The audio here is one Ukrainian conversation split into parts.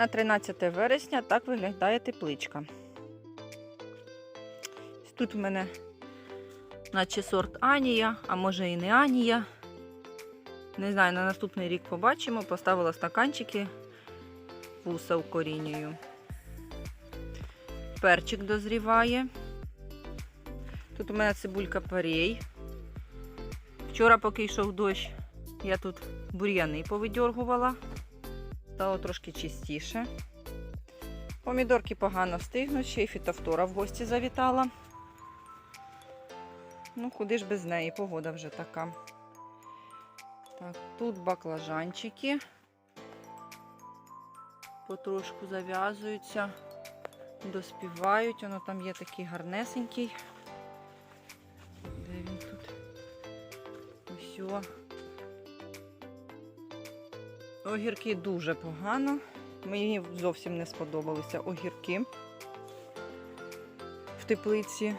На 13 вересня так виглядає тепличка. Тут в мене наче сорт Анія, а може і не Анія. Не знаю, на наступний рік побачимо. Поставила стаканчики, вуса укорінюю. Перчик дозріває. Тут у мене цибулька парей. Вчора, поки йшов дощ, я тут бур'яни повидьоргувала. Стало трошки чистіше. Помідорки погано стигнуть, ще й фітофтора в гості завітала. Ну, куди ж без неї, погода вже така. Так, тут баклажанчики. Потрошку зав'язуються, доспівають. Воно там є такий гарнесенький. Де він тут? Ось. Огірки дуже погано. Мені зовсім не сподобалися огірки в теплиці.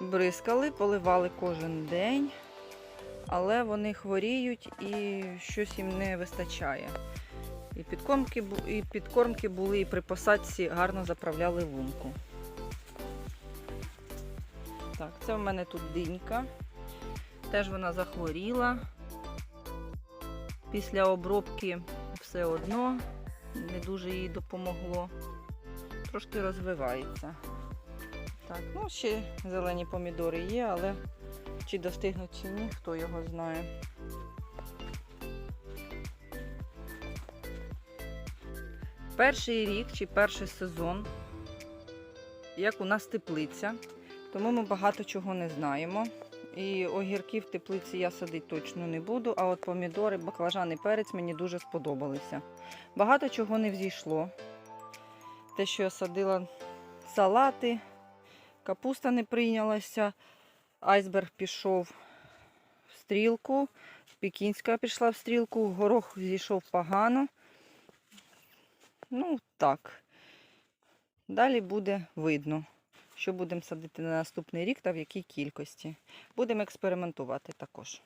Бризкали, поливали кожен день, але вони хворіють і щось їм не вистачає. І підкормки, і підкормки були, і при посадці гарно заправляли лунку. Так, це в мене тут динька. Теж вона захворіла. Після обробки все одно не дуже їй допомогло. Трошки розвивається. Так, ну ще зелені помідори є, але чи достигнуть чи ні, хто його знає. Перший рік чи перший сезон, як у нас теплиця, тому ми багато чого не знаємо. І огірки в теплиці я садити точно не буду, а от помідори, баклажан і перець мені дуже сподобалися. Багато чого не взійшло. Те, що я садила салати, капуста не прийнялася, айсберг пішов в стрілку, пекінська пішла в стрілку, горох зійшов погано. Ну, так. Далі буде видно, що будемо садити на наступний рік та в якій кількості. Будемо експериментувати також.